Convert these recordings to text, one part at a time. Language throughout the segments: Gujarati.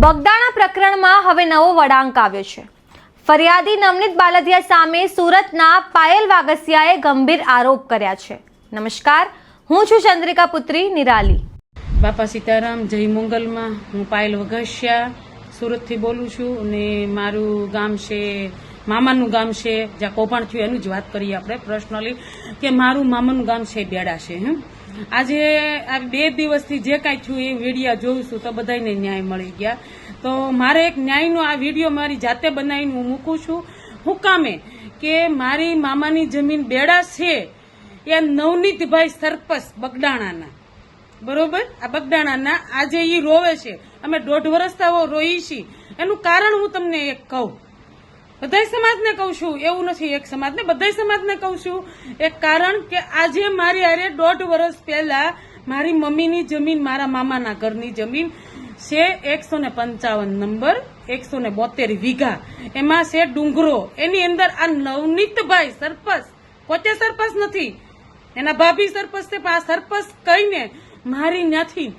બગદાણા પ્રકરણમાં હવે નવો વળાંક આવ્યો છે. ફરિયાદી નવનીત બાલદિયા સામે સુરતના પાયલ વાગસિયાએ ગંભીર આરોપ કર્યા છે. નમસ્કાર, હું છું ચંદ્રિકા પુત્રી, નિરાલી. બાપા સીતારામ, જય મંગલમાં. હું પાયલ વઘસિયા સુરતથી બોલું છું અને મારું ગામ છે, મામાનું ગામ છે, જ્યાં કોપણ થયું એનું જ વાત કરીએ આપણે પર્સનલી કે મારું મામાનું ગામ છે બેડા છે, હમ. આજે આ બે દિવસથી જે કાંઈ થયું એ વિડીયા જોઉં છું તો બધાને ન્યાય મળી ગયા. તો મારે એક ન્યાયનો આ વીડિયો મારી જાતે બનાવીને હું મૂકું છું. હું કામે કે મારી મામાની જમીન બેડા છે એ નવનીતભાઈ સરપસ બગડાણાના. બરોબર? આ બગડાણાના આજે એ રોવે છે. અમે દોઢ વર્ષ રોઈ છીએ એનું કારણ હું તમને એક કહું. બધાય સમાજને કહું છું, એવું નથી એક સમાજને, બધાય સમાજને કહું છું, એક કારણ કે આજે મારી આરે દોઢ વર્ષ પહેલા મારી મમ્મીની જમીન મારા મામાના ઘરની જમીન છે એકસો ને પંચાવન નંબર, એકસો ને બોતેર વીઘા. એમાં છે ડુંગરો. એની અંદર આ નવનીતભાઈ સરપંચ. પોતે સરપંચ નથી. એના ભાભી સરપંચ છે, પણ આ સરપંચ કહીને મારી ત્યાંથી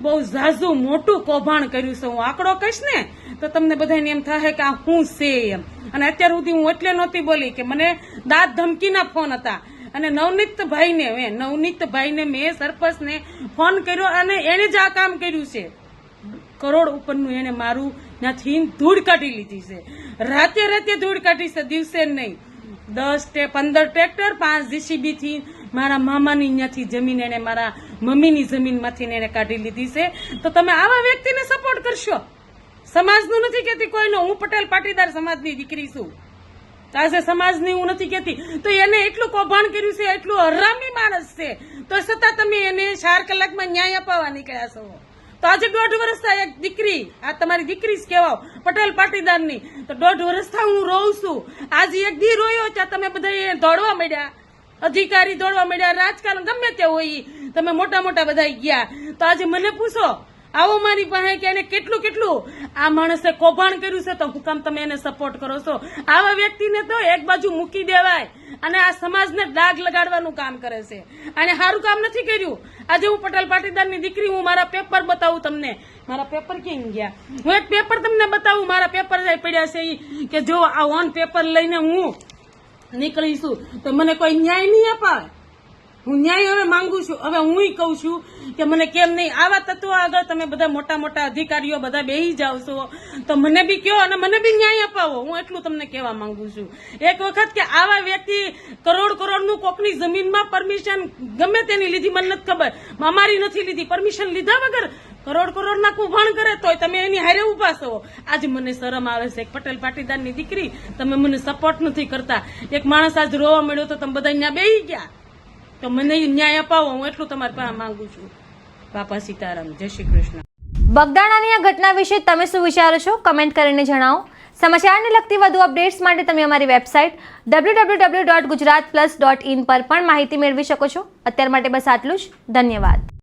બહુ ઝાઝું મોટું કૌભાંડ કર્યું છે. હું આંકડો કહીશ ને, તો તમને બધાને એમ થાય કે આ હું છે એમ. અને અત્યાર સુધી હું એટલે નહોતી બોલી કે મને દાંત ધમકીના ફોન હતા. અને નવનીતભાઈને મેં નવનીતભાઈને મેં સરપંચને ફોન કર્યો અને એણે જ આ કામ કર્યું છે. કરોડ ઉપરનું એને મારું ત્યાંથી ધૂળ કાઢી લીધી છે. રાતે રાતે ધૂળ કાઢી છે, દિવસે નહીં. દસ તે પંદર ટ્રેક્ટર, પાંચ જીસીબી થી મારા મામાની અહીંયાથી જમીન એને મારા મમ્મીની જમીનમાંથી એને કાઢી લીધી છે. તો તમે આવા વ્યક્તિને સપોર્ટ કરશો? સમાજનું નથી કહેતી કોઈનો. હું પટેલ પાટીદાર સમાજની દીકરી છું. આજે સમાજની હું નથી કહેતી. તો એને એટલું કૌભાંડ કર્યું છે, એટલું હરામી માણસ છે. તો છતાં તમે એને ચાર કલાકમાં ન્યાય અપાવવા નીકળ્યા છો. તો આજે દોઢ વર્ષથી એક દીકરી. આ તમારી દીકરી જ કહેવાઓ. પટેલ પાટીદારની. તો દોઢ વર્ષથી હું રોઉં છું. આજે એક દી રોયો ત્યાં તમે બધા દોડવા માંડ્યા. અધિકારી દોડવા માંડ્યા. રાજકારણ ગમે તે હોય. તમે મોટા મોટા બધા ગયા. તો આજે મને પૂછો આવો મારી પાસે કે એને કેટલું કેટલું? આ માણસે કૌભાંડ કર્યું છે તો હું કામ તમે એને સપોર્ટ કરો છો? આવા વ્યક્તિને તો એક બાજુ મૂકી દેવાય અને આ સમાજને દાગ લગાડવાનું કામ કરે છે. અને સારું કામ નથી કર્યું. આજે હું પટેલ પાટીદારની દીકરી, હું મારા પેપર બતાવું તમને. મારા પેપર ક્યાં ગયા? હું એક પેપર તમને બતાવું. મારા પેપર પડ્યા છે કે જો આ ઓન પેપર લઈને હું નીકળીશું, તો મને કોઈ ન્યાય નહીં અપાવે હું ન્યાય હવે માંગુ છું. હવે હું કહું છું કે મને કેમ નહીં? આવા તત્વો આગળ તમે બધા મોટા મોટા અધિકારીઓ બધા બેહી જાવ છો. તો મને બી કયો અને મને બી ન્યાય અપાવો. હું એટલું તમને કહેવા માંગુ છું. એક વખત કે આવા વ્યક્તિ કરોડ કરોડનું કોકની જમીનમાં પરમિશન ગમે તેની લીધી, મને નથી ખબર. અમારી નથી લીધી. પરમિશન લીધા વગર કરોડ કરોડના કુભાણ કરે તોય તમે એની હારે ઊભા છો. આજે મને શરમ આવે છે. એક પટેલ પાટીદારની દીકરી, તમે મને સપોર્ટ નથી કરતા. એક માણસ આજ રોવા મળ્યો તો તમે બધા અહીંયા બેહી ગયા. તો મને ન્યાય અપાવો, હું એટલું તમારી પાસે માંગુ છું. બાપા સીતારામ, જય શ્રી કૃષ્ણ. બગદાણાની આ ઘટના વિશે તમે શું વિચારો છો? કમેન્ટ કરીને જણાવો. સમાચારને લગતી વધુ અપડેટ્સ માટે તમે અમારી વેબસાઇટ www.gujaratplus.in પર પણ માહિતી મેળવી શકો છો. અત્યાર માટે બસ આટલું જ. ધન્યવાદ.